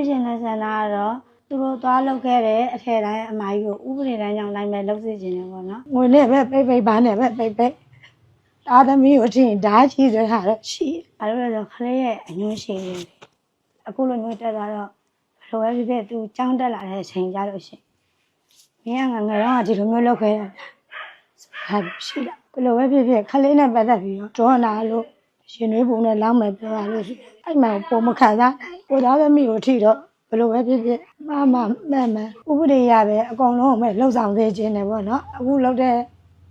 ဖြစ်ရှင်တဲ့ဆန္ဒကတော့သူတို့သွားလုပ်ခဲ့တဲ့အထက်တိုင်းအမကြီးကိုဥပဒေတိုင်းကြောင့်လိုက်မဲ့လုပ်စေခြင်းတယ်ပေါ့နော်ငွေနဲ့ပဲပိတ်ပိတ်ဘာနဲ့ပဲပိတ်ပိတ်တာသမီးကိုချင်းဓာတ်ကြီးဆိုတာတော့ရှိတယ်။ဘာလို့လဲဆိုတော့ခလေးရဲ့အညွှန်းရှိနေတယ်။အခုလိုမျိုးတက်သွားတော့ဘယ်လိုပဲဖြစ်ဖြစ်သူကြောင်းတက်လာတဲ့အချိန်ကြလို့ရှိရင်မင်းကငငယ်တော့ဒီလိုမျိုးလုပ်ခဲ့ရတာဟာရှိတာဘယ်လိုပဲဖြစ်ဖြစ်ခလေးနဲ့ပတ်သက်ပြီးတော့ဒေါနာလို့ ရှင်နွေးပုံနဲ့လောင်းမယ်ပြောရလို့ရှိရင်အဲ့မှာပုံမခံစားနိုင်ကိုသားသမီးကိုထိတော့ဘယ်လိုပဲဖြစ်ဖြစ်မမမှန်မှန်ဥပဒေရပဲအကုန်လုံးကိုမဲ့လှုပ်ဆောင်သေးခြင်းတယ်ပေါ့နော်အခုလုပ်တဲ့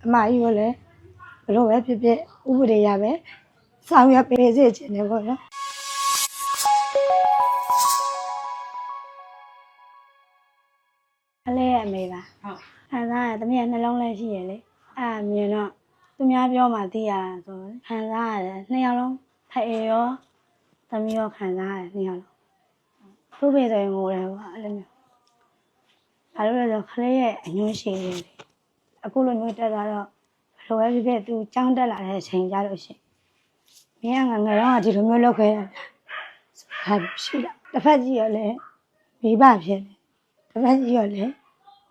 အမကြီးကိုလည်းဘယ်လိုပဲဖြစ်ဖြစ်ဥပဒေရပဲဆောင်ရွက်ပေးစေခြင်းတယ်ပေါ့နော်ကလေးရဲ့အမေပါဟုတ်ခံစားရတမီးကနှလုံးလဲရှိရလေအဲ့ဒါမြင်တော့ သူများပြောမှသိရတာဆိုတော့ခံစားရတယ်နှစ်ယောက်လုံးဖအေရောသမီးရောခံစားရတယ်နှစ်ယောက်လုံးသူ့ဖေဆိုရင်ငိုတယ်ပေါ့အဲ့လိုမျိုးဘာလို့လဲဆိုတော့ကလေးရဲ့အညွှန်းရှိနေတယ်အခုလိုမျိုးတက်သွားတော့ဘယ်လိုပဲဖြစ်ဖြစ်သူကြောင်းတက်လာတဲ့အချိန်ကြလို့ရှိရင်မင်းကငငယ်တော့ဒီလိုမျိုးလုပ်ခဲ့ရတာဟာရှိတာတစ်ဖက်ကြီးရောလည်းမိဘဖြစ်တယ်တပတ်ကြီးရောလေ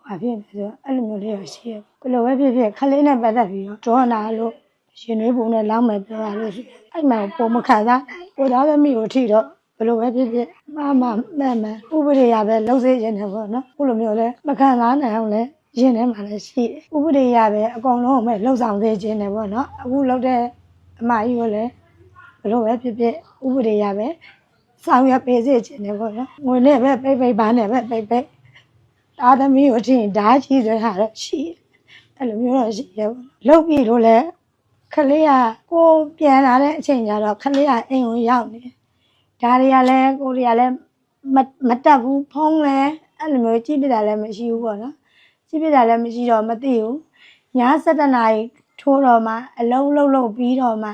ဘာဖြစ်လဲဆိုတော့အဲ့လိုမျိုးလေးရရှိရဘယ်လိုပဲဖြစ်ဖြစ်ခလေးနဲ့ပတ်သက်ပြီးတော့ဒေါနာလို့ရှင်နွေးပုံနဲ့လောင်းမယ်ပြောရလို့ရှိရင်အဲ့မှာပုံမခံစားနိုင်ကိုသားသမီးကိုထိတော့ဘယ်လိုပဲဖြစ်ဖြစ်မမမှန်မှန်ဥပဒေရပဲလှုပ်စေခြင်းတယ်ပေါ့နော်ခုလိုမျိုးလဲမခံစားနိုင်အောင်လဲရင်ထဲမှာလည်းရှိတယ်ဥပဒေရပဲအကုန်လုံးကိုမဲ့လှုပ်ဆောင်စေခြင်းတယ်ပေါ့နော်အခုလှုပ်တဲ့အမကြီးကိုလည်းဘယ်လိုပဲဖြစ်ဖြစ်ဥပဒေရပဲဆောင်ရွက်ပေးစေခြင်းတယ်ပေါ့နော်ငွေနဲ့ပဲပိတ်ပိတ်ဘာနဲ့ပဲပိတ်ပိတ် တာသမီးကိုချင်းဓာတ်ကြီးဆိုတာတော့ရှိတယ်အဲ့လိုမျိုးတော့ရှိရပါဘူးလုတ်ပြီလို့လဲခလေးကကိုပြန်လာတဲ့အချိန်ကျတော့ခလေးကအိမ်ကိုရောက်နေတယ်ဒါတွေကလည်းကိုတွေကလည်းမမတက်ဘူးဖုံးလဲအဲ့လိုမျိုးကြည့်ပြတာလည်းမရှိဘူးပေါ့နော်ကြည့်ပြတာလည်းမရှိတော့မသိဘူးည7နာရီထိုးတော့မှအလုံးလုံးလုံးပြီးတော့မှ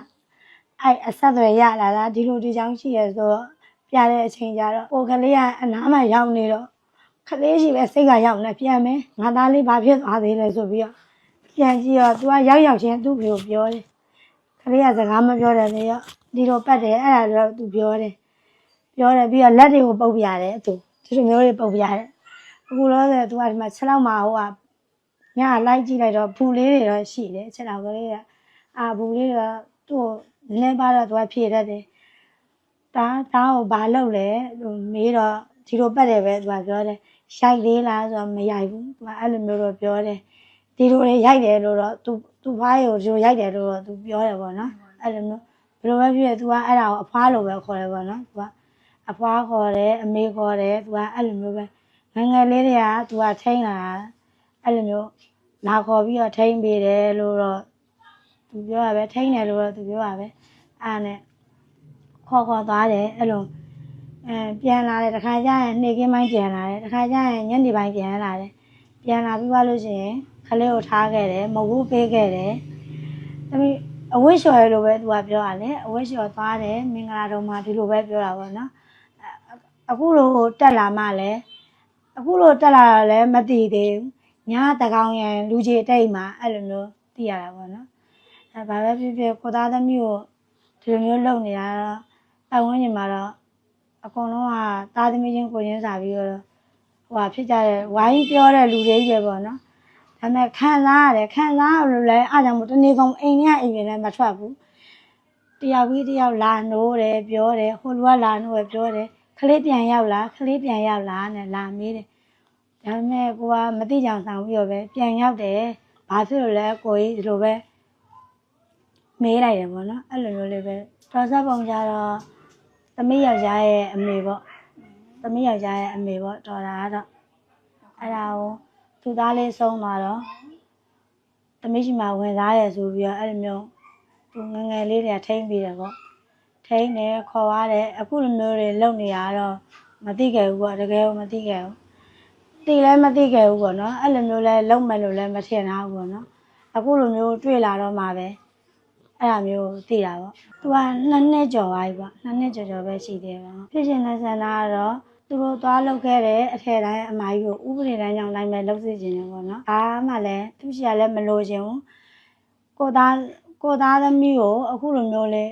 အဲ့အဆက်အသွယ်ရလာတာဒီလိုဒီချောင်းရှိရဆိုတော့ပြတဲ့အချိန်ကျတော့ကိုကလေးကအနားမှာရောက်နေတော့ ခလေးရှိပဲစိတ်ကရောက်နေပြန်မယ်ငါသားလေးဘာဖြစ်သွားသေးလဲဆိုပြီးတော့ပြန်ကြည့်တော့ तू ကရောက်ရောက်ချင်းသူ့ဖေကိုပြောတယ်ခလေးကစကားမပြောတယ်လေရောဒီလိုပတ်တယ်အဲ့ဒါတော့ तू ပြောတယ်ပြောတယ်ပြီးတော့လက်တွေကိုပုတ်ပြတယ်သူဒီလိုမျိုးတွေပုတ်ပြတယ်အခုတော့လေ तू ကဒီမှာ6လောက်မှာဟိုကညလိုက်ကြည့်လိုက်တော့ဘူးလေးတွေတော့ရှိတယ်6လောက်ကလေးကအာဘူးလေးကသူ့ကိုနည်းနည်းပါတော့ तू ကဖြည့်တတ်တယ် ဒါဒါကိုဘာလုပ်လဲလို့မေးတော့ ဒီလိုပတ်တယ်ပဲသူကပြောတယ်ရိုက်သေးလားဆိုတော့မရိုက်ဘူးသူကအဲ့လိုမျိုးတော့ပြောတယ်ဒီလိုလေရိုက်တယ်လို့တော့သူသူဖွားကိုဒီလိုရိုက်တယ်လို့တော့သူပြောတယ်ပေါ့နော်အဲ့လိုမျိုးဘယ်လိုပဲဖြစ်ဖြစ်သူကအဲ့ဒါကိုအဖွားလိုပဲခေါ်တယ်ပေါ့နော်သူကအဖွားခေါ်တယ်အမေခေါ်တယ်သူကအဲ့လိုမျိုးပဲငယ်ငယ်လေးတွေကသူကထိန်းလာတာအဲ့လိုမျိုးလာခေါ်ပြီးတော့ထိန်းပေးတယ်လို့တော့သူပြောရပဲထိန်းတယ်လို့တော့သူပြောရပဲအဲ့ဒါနဲ့ခေါ်ခေါ်သွားတယ်အဲ့လို အဲပြန်လာတယ်တခါကျရင်နေ့ကင်းပိုင်းပြန်လာတယ်တခါကျရင်ညနေပိုင်းပြန်လာတယ်ပြန်လာပြီးသွားလို့ရှိရင်ခလေးကိုထားခဲ့တယ်မဟုတ်ပေးခဲ့တယ်ဒါပေမဲ့အဝိရှော်ရလို့ပဲသူကပြောရတယ်အဝိရှော်သွားတယ်မင်္ဂလာတော်မှာဒီလိုပဲပြောတာပေါ့နော်အအခုလိုတက်လာမှလည်းအခုလိုတက်လာတာလည်းမသိသေးဘူးညာတကောင်ရန်လူကြီးအတိတ်မှာအဲ့လိုမျိုးသိရတာပေါ့နော်အဲဘာပဲဖြစ်ဖြစ်ကိုသားသမီးကိုဒီလိုမျိုးလုပ်နေတာတော့ပတ်ဝန်းကျင်မှာတော့ အကုန်လုံးကသားသမီးချင်းကိုရင်းစားပြီးတော့ဟိုဟာဖြစ်ကြတဲ့ဝိုင်းပြောတဲ့လူတွေကြီးပဲပေါ့နော်ဒါပေမဲ့ခံစားရတယ်ခံစားရလို့လည်းအားကြောင့်မို့တနေ့ကုန်အိမ်ထဲကအိမ်ပြင်ထဲမထွက်ဘူးတယောက်ပြီးတယောက်လာနိုးတယ်ပြောတယ်ဟိုလူကလာနိုးတယ်ပြောတယ်ခလေးပြန်ရောက်လားခလေးပြန်ရောက်လားနဲ့လာမေးတယ်ဒါပေမဲ့ကိုကမသိကြအောင်ဆောင်ပြီးတော့ပဲပြန်ရောက်တယ်ဘာဖြစ်လို့လဲကိုကြီးဒီလိုပဲမေးလိုက်တယ်ပေါ့နော်အဲ့လိုမျိုးလေးပဲတော်စားပုံကြတော့ သမီးယောက်ျားရဲ့အမေပေါ့သမီးယောက်ျားရဲ့အမေပေါ့တော်တာကတော့အဲ့ဒါကိုသူသားလေးဆုံးသွားတော့သမီးရှိမှဝင်သားရယ်ဆိုပြီးတော့အဲ့လိုမျိုးသူငယ်ငယ်လေးတွေကထိမ့်ပြီးတယ်ပေါ့ထိမ့်တယ်ခေါ်ရတယ်အခုလိုမျိုးတွေလုပ်နေရတော့မသိခဲ့ဘူးပေါ့တကယ်ကိုမသိခဲ့ဘူးသိလည်းမသိခဲ့ဘူးပေါ့နော်အဲ့လိုမျိုးလဲလုံးမယ်လို့လည်းမထင်တာဘူးပေါ့နော်အခုလိုမျိုးတွေ့လာတော့မှပဲ အဲ့ဒါမျိုးသိတာပေါ့။သူကနှစ်နှစ်ကျော်သွားပြီပေါ့။နှစ်နှစ်ကျော်ကျော်ပဲရှိသေးတယ်ပေါ့။ဖြစ်ရှင်တဲ့ဆန္ဒကတော့သူတို့သွားလုပ်ခဲ့တဲ့အထက်တိုင်းအမကြီးကိုဥပဒေတိုင်းကြောင့်လိုက်မဲ့လုပ်စေခြင်းတယ်ပေါ့နော်။အားမှလည်းသူရှိရလည်းမလိုချင်ဘူး။ကိုသားကိုသားသမီးကိုအခုလိုမျိုးလေ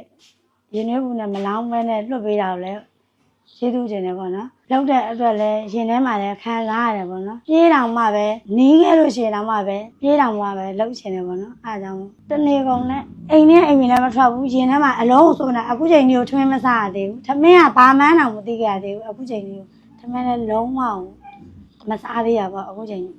ရင်းနှီးဘူးနဲ့မလောင်းမဲနဲ့လွတ်ပေးတာကိုလည်း ကျေးဇူးတင်တယ်ပေါ့နော်။လောက်တဲ့အတွက်လည်းရင်ထဲမှာလည်းခံစားရတယ်ပေါ့နော်ပြေးတောင်မှပဲနီးခဲ့လို့ရှိရင်တောင်မှပဲပြေးတောင်မှပဲလှုပ်ချင်တယ်ပေါ့နော်အားကြောင့်တနေ့ကုန်နဲ့အိမ်နဲ့အိမ်ဝင်လည်းမထွက်ဘူးရင်ထဲမှာအလုံးစုံနေတာအခုချိန်ကြီးကိုထမင်းမစားရသေးဘူးထမင်းကဘာမှန်းတောင်မသိခဲ့ရသေးဘူးအခုချိန်ကြီးကိုထမင်းလည်းလုံးဝမစားသေးရပါဘူးအခုချိန်ကြီး